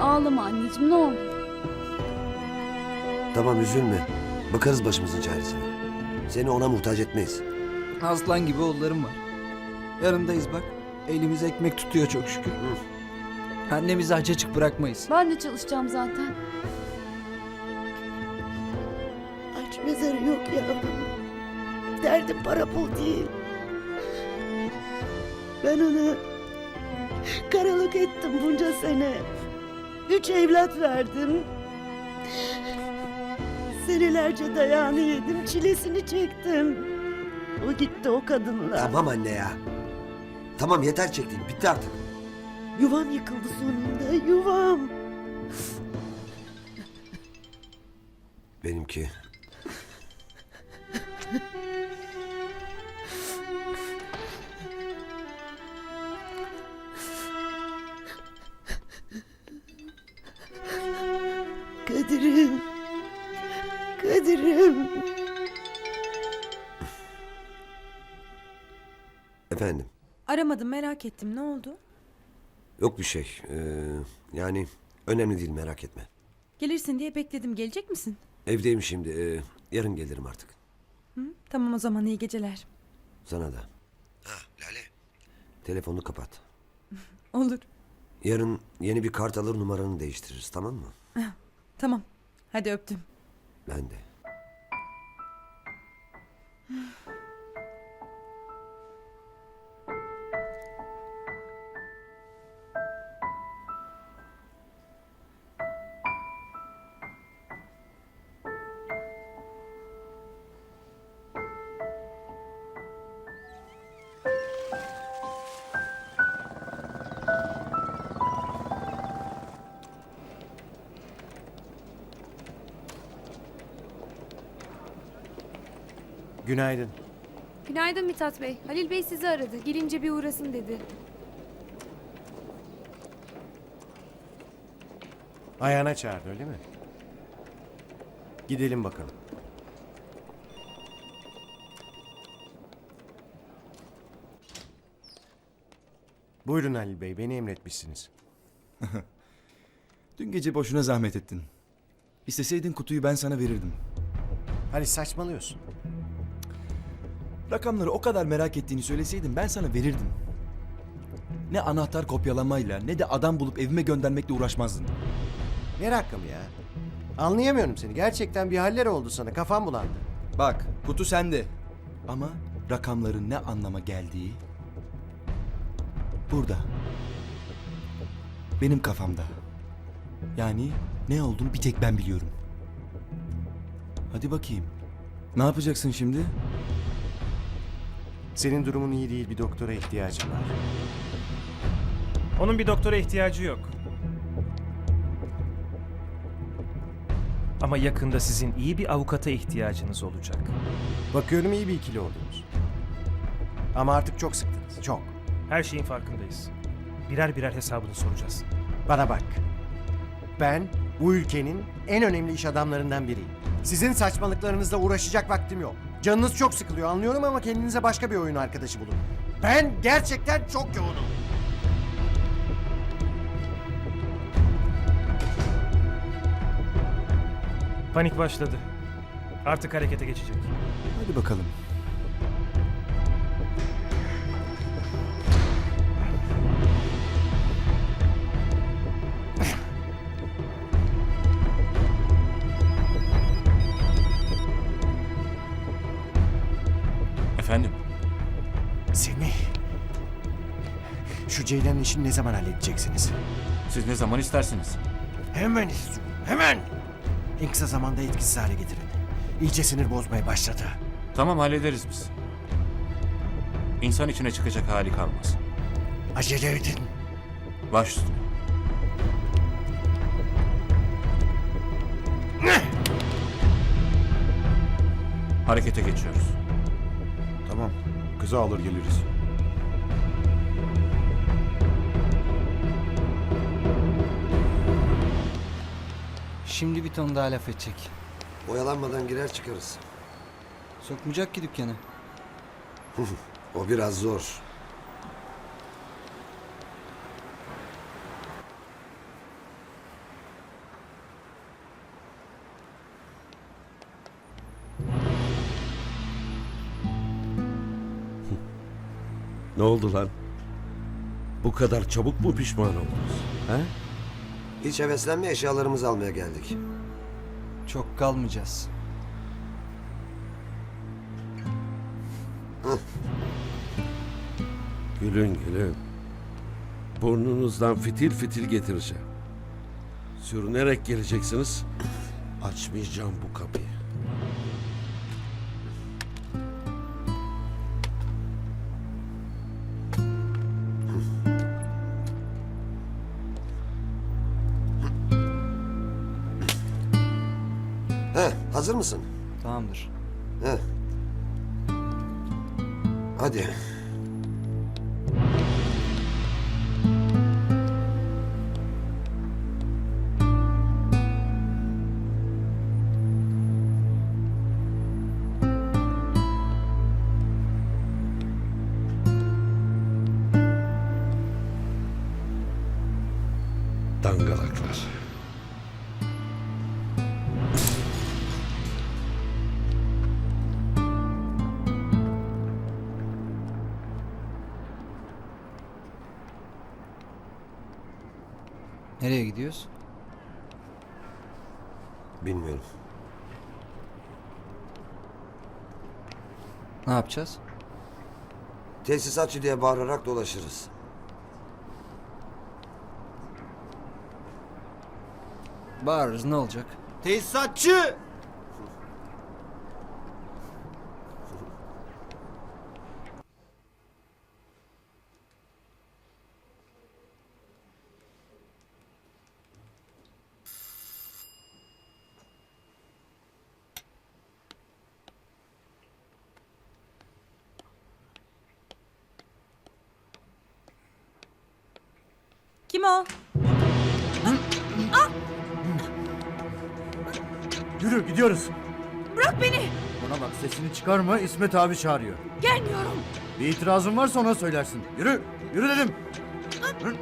Ağlama anneciğim ne olur. Tamam üzülme. Bakarız başımızın çaresine. Seni ona muhtaç etmeyiz. Aslan gibi oğullarım var. Yanındayız bak. Elimiz ekmek tutuyor çok şükür. Annemizi aç açık bırakmayız. Ben de çalışacağım zaten. Aç mezarı yok yavrum. Derdim para pul değil. Ben onu karalık ettim bunca sene. Üç evlat verdim. Senelerce dayağını yedim, çilesini çektim. O gitti o kadınla. Tamam anne ya. Tamam yeter çektiğin. Bitti artık. Yuvam yıkıldı sonunda, yuvam. Benimki. Kadir'im. Efendim. Aramadım merak ettim ne oldu? Yok bir şey. Ee, yani önemli değil merak etme. Gelirsin diye bekledim gelecek misin? Evdeyim şimdi. ee, yarın gelirim artık. Hı? Tamam o zaman iyi geceler. Sana da. Ha Lale. Telefonu kapat. Olur Yarın yeni bir kart alır numaranı değiştiririz tamam mı? tamam hadi öptüm. Ben de. Günaydın. Günaydın Mithat Bey. Halil Bey sizi aradı. Gelince bir uğrasın dedi. Ayağına çağırdı öyle mi? Gidelim bakalım. Buyurun Halil Bey, beni emretmişsiniz. Dün gece boşuna zahmet ettin. İsteseydin kutuyu ben sana verirdim. Hadi saçmalıyorsun. Rakamları o kadar merak ettiğini söyleseydin ben sana verirdim. Ne anahtar kopyalamayla ne de adam bulup evime göndermekle uğraşmazdın. Ne rakam ya? Anlayamıyorum seni. Gerçekten bir haller oldu sana. Kafam bulandı. Bak kutu sende. Ama rakamların ne anlama geldiği burada. Benim kafamda. Yani ne olduğunu bir tek ben biliyorum. Hadi bakayım. Ne yapacaksın şimdi? Senin durumun iyi değil. Bir doktora ihtiyacım var. Onun bir doktora ihtiyacı yok. Ama yakında sizin iyi bir avukata ihtiyacınız olacak. Bakıyorum iyi bir ikili oldunuz. Ama artık çok sıktınız. Çok. Her şeyin farkındayız. Birer birer hesabını soracağız. Bana bak. Ben bu ülkenin en önemli iş adamlarından biriyim. Sizin saçmalıklarınızla uğraşacak vaktim yok. Canınız çok sıkılıyor anlıyorum ama kendinize başka bir oyun arkadaşı bulun. Ben gerçekten çok yoğunum. Panik başladı. Artık harekete geçecek. Hadi bakalım. Ceylan'ın işini ne zaman halledeceksiniz? Siz ne zaman istersiniz? Hemen istiyorum. Hemen. En kısa zamanda etkisiz hale getirin. İyice sinir bozmaya başladı. Tamam hallederiz biz. İnsan içine çıkacak hali kalmaz. Acele edin. Baş üstüne. Harekete geçiyoruz. Tamam. Kızı alır geliriz. Şimdi bir ton daha laf edecek. Oyalanmadan girer çıkarız. Sokmayacak ki dükkanı. o biraz zor. Ne oldu lan? Bu kadar çabuk mu pişman oldunuz? He? Hiç heveslenme eşyalarımızı almaya geldik. Çok kalmayacağız. Gülün gülün. Burnunuzdan fitil fitil getireceğim. Sürünerek geleceksiniz. Açmayacağım bu kapıyı. Hazır mısın? Tamamdır. He. Hadi. Nereye gidiyoruz? Bilmiyorum. Ne yapacağız? Tesisatçı diye bağırarak dolaşırız. Bağırırız ne olacak? Tesisatçı! Kim o? Yürü gidiyoruz. Bırak beni. Bana bak sesini çıkarma İsmet abi çağırıyor. Gelmiyorum. Bir itirazın varsa ona söylersin. Yürü. Yürü dedim. Hı.